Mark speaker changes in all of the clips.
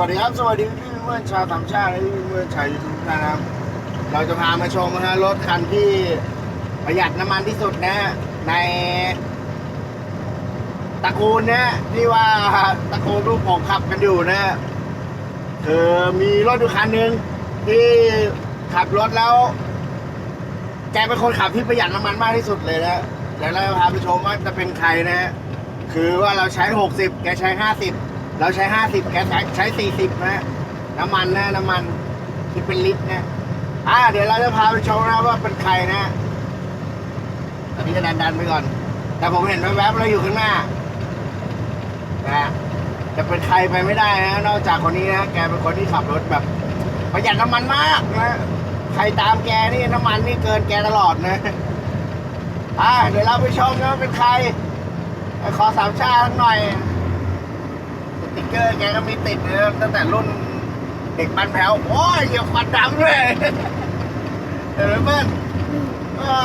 Speaker 1: วัสดีครับ สวัสดีพี่เพื่อนชาวสามชาติและพี่เพื่อนชาวยูทูบนะครับ เราจะพามาชมนะฮะรถคันที่ประหยัดน้ำมันที่สุดนะฮะในตระกูลนะที่ว่าตระกูลลูกผมขับกันอยู่นะคือมีรถอยู่คันหนึ่งที่ขับรถแล้ว แกเป็นคนขับที่ประหยัดน้ำมันมากที่สุดเลยนะเดี๋ยวเราจะพาไปชมว่าจะเป็นใครนะฮะคือว่าเราใช้ 60 แกใช้ 50 เราใช้50แกใช้ใช้40นะฮะน้ำมันนะน้ำมันที่เป็นลิตรนะอ่าเดี๋ยวเราจะพาไปชมนะว่าเป็นใครนะตอนนี้จะดันดันๆไปก่อน แต่ผมเห็นแวบๆแล้วอยู่ข้างหน้านะจะเป็นใครไปไม่ได้นะนอกจากคนนี้นะแกเป็นคนที่ขับรถแบบประหยัดน้ำมันมากนะใครตามแกนี่น้ำมันนี่เกินแกตลอดนะอ่าเดี๋ยวเราไปชมนะว่าเป็นใครขอสามชาติหน่อย ติ๊กเกอร์แกก็มีติดเลยตั้งแต่รุ่นเด็กบ้านแพ้วโอ้ยเหยียบควันดำเลยเห็นไหมเพื่อนอ่า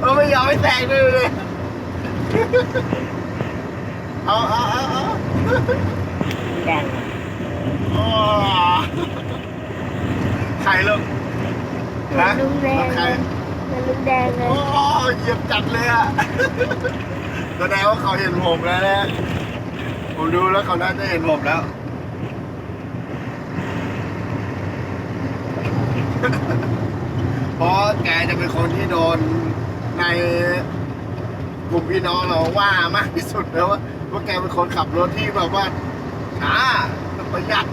Speaker 1: เออไม่ยอมไม่แซงด้วยเลยเอาเอาเอาเอา
Speaker 2: แดง
Speaker 1: อ๋อใครลูกฮะ
Speaker 2: ลุงแดง
Speaker 1: ใคร
Speaker 2: มันลุงแดงเล
Speaker 1: โอ้
Speaker 2: ย
Speaker 1: เหยียบจัดเลยอะแสดงว่าเขาเห็นผมแล้วนะ ผมดูแล้วเขาน่าจะเห็นผมแล้ว เพราะแกจะเป็นคนที่โดนในกลุ่มพี่น้องเราว่ามากที่สุดแล้วว่าว่าแกเป็นคนขับรถที่แบบว่าช้าประหยัด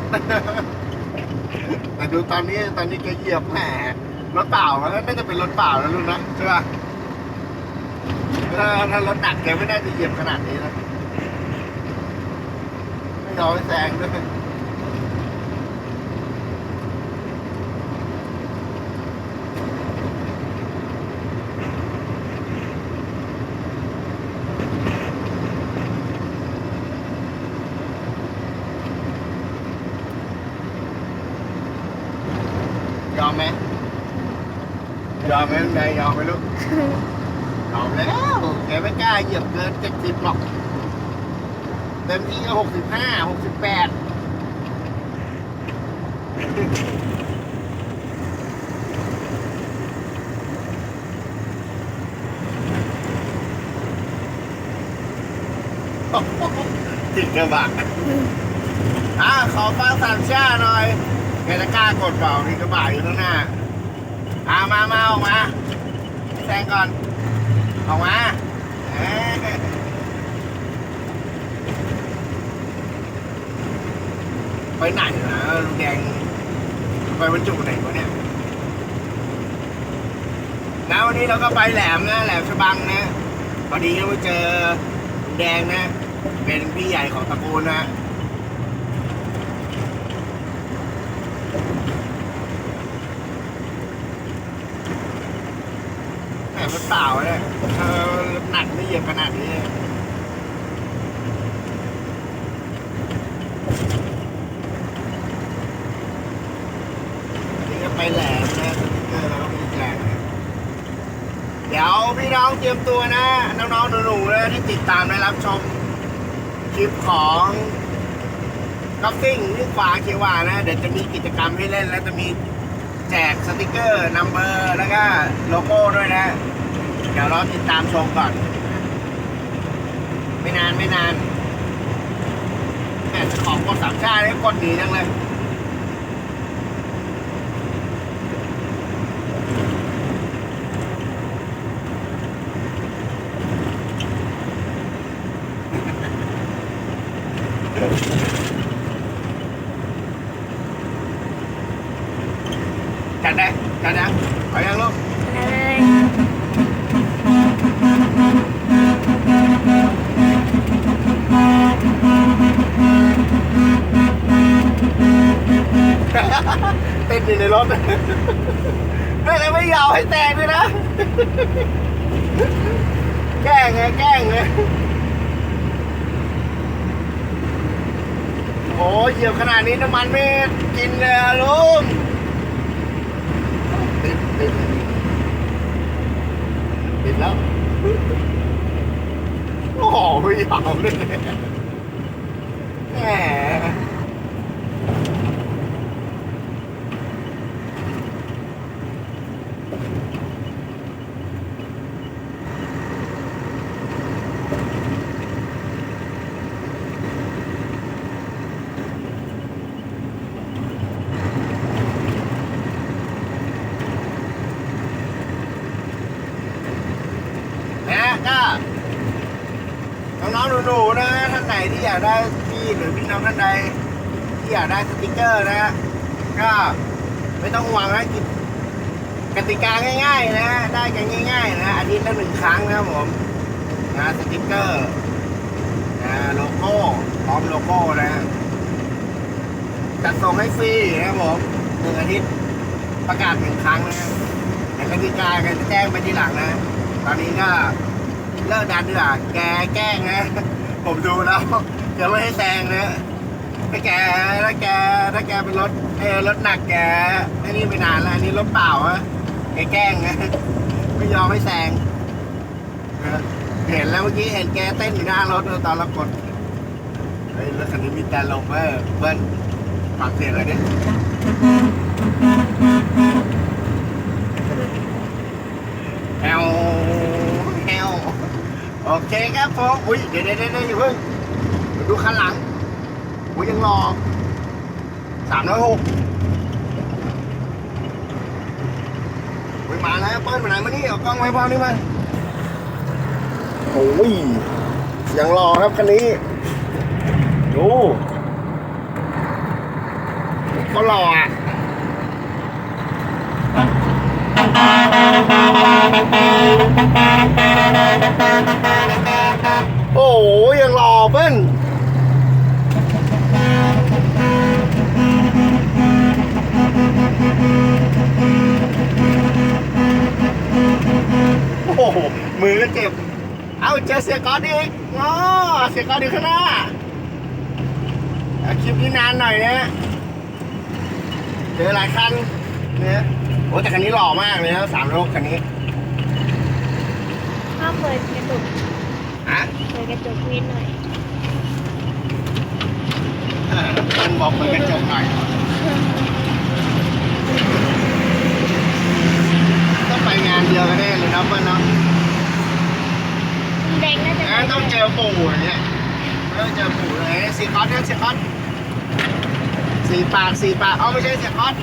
Speaker 1: แต่ดูตอนนี้ตอนนี้แกเหยียบแหมรถเปล่ามันน่าจะเป็นรถเปล่าแล้วลูกนะใช่ป่ะถ้าถ้ารถหนักแกไม่น่าจะเหยียบขนาดนี้นะ ไม่ยอมให้แซงด้วยยอมไหมยอ เหยียบเกินเจ็ดสิบหรอกเต็มที่ก็หกสิบห้าหกสิบแปดติดกระบะอะขอฟังสามชาหน่อยแกจะกล้ากดเปล่ามีกระบะอยู่ข้างหน้า อ่ามามาออกมาแซงก่อน ออกมาเอ๊ะ ไปไหนนะลุงแดงไปบรรจุไหนวะเนี่ยนะวันนี้เราก็ไปแหลมนะแหลมฉบังนะพอดีก็ไปเจอลุงแดงนะ เป็นพี่ใหญ่ของตระกูลนะแหมมันเปล่าเนี่ยเออหนักไม่เหยียบขนาดนี้นี่ก็ไปแหลมนะเออเราก็มีแหลมนะเดี๋ยวพี่น้อง เตรียมตัวนะ น้องๆหนูๆนะที่ติดตามได้รับชมคลิปของกัฟฟิ้งที่ขวาเขียวหวานะ เดี๋ยวจะมีกิจกรรมให้เล่น แล้วจะมีแจกสติกเกอร์นัมเบอร์ แล้วก็โลโก้ด้วยนะ เดี๋ยวราติดตามชมก่อน ไม่นานไม่นานแหมจะขอกดสามชาติให้กดดีจังเลย จัดได้จัดนะเอายังลูก
Speaker 2: อะไรเลย เติ
Speaker 1: ดอยู่ในรถไม่เลยไม่ยอมให้แตกด้วยนะ แกล้งไงแกล้งไงโอ้ยเหยียบขนาดนี้น้ำมันไม่กินเลยลุงติดติดติดแล้ว โอ้โหไม่ยอมเลยแหม นะท่านไหนที่อยากได้พี่หรือพี่น้องท่านใดที่อยากได้สติกเกอร์นะก็ไม่ต้องหวังนะกิจกติกาง่าย ๆ นะ ได้กันง่าย ๆ นะอาทิตย์ละหนึ่งครั้งนะครับผมนะสติกเกอร์นะโลโก้พร้อมโลโก้นะจัดส่งให้ฟรีนะครับผมหนึ่งอาทิตย์ประกาศหนึ่งครั้งนะแต่กติกาก็จะแจ้งไปทีหลังนะ ตอนนี้ก็ เลิกดันดีกว่าแกแกล้งนะ ผมดูแล้วจะไม่ให้แซงนะถ้าแกถ้าแกถ้าแกเป็นรถเออรถหนักแกไอ้นี่ไปนานแล้วอันนี้รถเปล่าอะแกแกล้งนะไม่ยอมให้แซงเห็นแล้วเมื่อกี้เห็นแกเต้นอยู่หน้ารถตอนเรากดเฮ้ยรถคันนี้มีแต่ลงเว้ยเบิ้ลฟังเสียงเลยดิแอลแอล โอเคครับผมอุ้ยเดี๋ยวเดี๋ยวเดี๋ยวเพิ่งดูคันหลังอุ้ยยังรอสามร้อยหกอุ้ยมาแล้วเปิ้ลมาไหนมานี่เอากล้องไว้พอนี่มาโอ้ยยังรอครับคันนี้ดูก็รออะ โอ้โหยังรอเปิ้ลโอ้โหมือก็เจ็บ เอาเจอเสียก๊อตอีกอ๋อเสียก๊อตอยู่ข้างหน้าเอาคลิปนี้นานหน่อยนะเจอหลายคันเนี่ยโอ้แต่คันนี้หล่อมากเลยนะสามโลกคันนี้
Speaker 2: ถ้าเปิดกระจก
Speaker 1: ฮะ
Speaker 2: เปิดกระจกนิดหน่อย
Speaker 1: เออเปิ้ลบอกเปิดกระจกหน่อยต้องไปงานเดียวกันแน่เลยเนาะเปิ้ลเนาะ
Speaker 2: แดงน่าจะ
Speaker 1: งั้นต้องเจอปู่อย่างเงี้ยต้องเจอปู่เลยสีคอสเนี่ยสีคอสสีปากสีปากเอาไม่ใช่สีคอส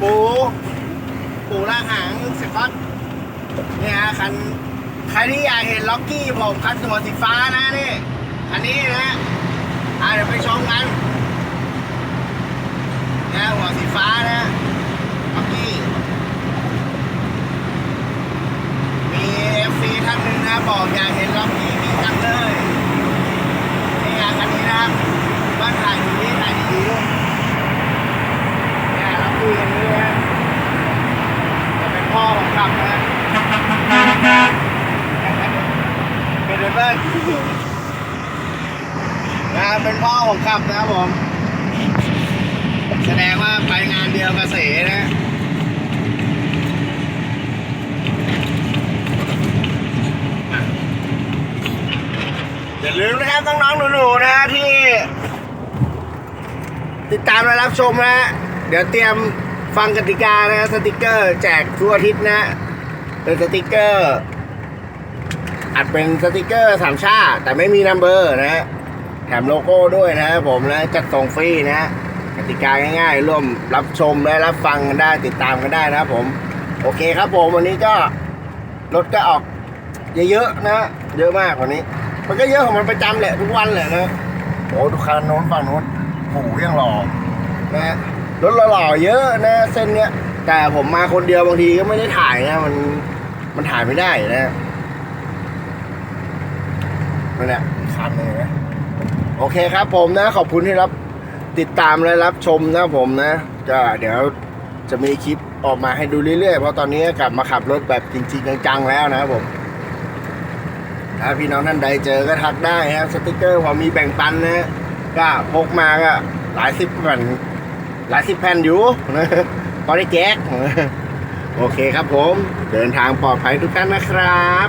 Speaker 1: ปู่ปู่ล่างหางสีคอสเนี่ยฮะคัน ใครที่อยากเห็นล็อกกี้ผมคันหัวสีฟ้านะนี่คันนี้นะอะเดี๋ยวไปชมกันนะหัวสีฟ้านะล็อกกี้มีเอฟซีท่านหนึ่งนะบอกอยากเห็นล็อกกี้มีจังเลยนี่งานคันนี้นะครับบ้านถ่ายดีถ่ายดีด้วยเนี่ยล็อกกี้คันนี้นะจะเป็นพ่อของขับนะ เป็นเพื่อนนะเป็นพ่อของขับนะครับผม แสดงว่าไปงานเดียวกับเสนะอย่าลืมนะครับน้องๆหนูๆนะฮะที่ ติดตามและรับชมนะเดี๋ยวเตรียมฟังกติกานะสติกเกอร์แจกทั่วอาทิตย์นะเป็นสติกเกอร์ อัดเป็นสติกเกอร์สามชาติ แต่ไม่มีนัมเบอร์นะฮะแถมโลโก้ด้วยนะครับผมนะจัดส่งฟรีนะฮะกติกาง่ายๆ ร่วมรับชมและรับฟังกันได้ติดตามกันได้นะครับผม โอเคครับผมวันนี้ก็รถก็ออกเยอะๆนะ เยอะมากกว่านี้ มันก็เยอะของมันประจำแหละทุกวันแหละนะโอ้ดูคันโน้นฝั่งโน้นโอ้โหยังหล่อนะรถหล่อเยอะนะ เส้นเนี้ยแต่ผมมาคนเดียวบางทีก็ไม่ได้ถ่ายนะ มันมันถ่ายไม่ได้นะ นั่นแหละอีกคันหนึงนะโอเคครับผมนะ ขอบคุณที่รับติดตามและรับชมนะผมนะก็เดี๋ยวจะมีคลิปออกมาให้ดูเรื่อยๆ เพราะตอนนี้กลับมาขับรถแบบจริงๆจังๆแล้วนะครับผมถ้าพี่น้องท่านใดเจอก็ทักได้ครับสติกเกอร์พอมีแบ่งปันนะก็พกมาก็หลายสิบแผ่นหลายสิบแผ่นอยู่นะพอได้แจกโอเคครับผม เดินทางปลอดภัยทุกท่านนะครับ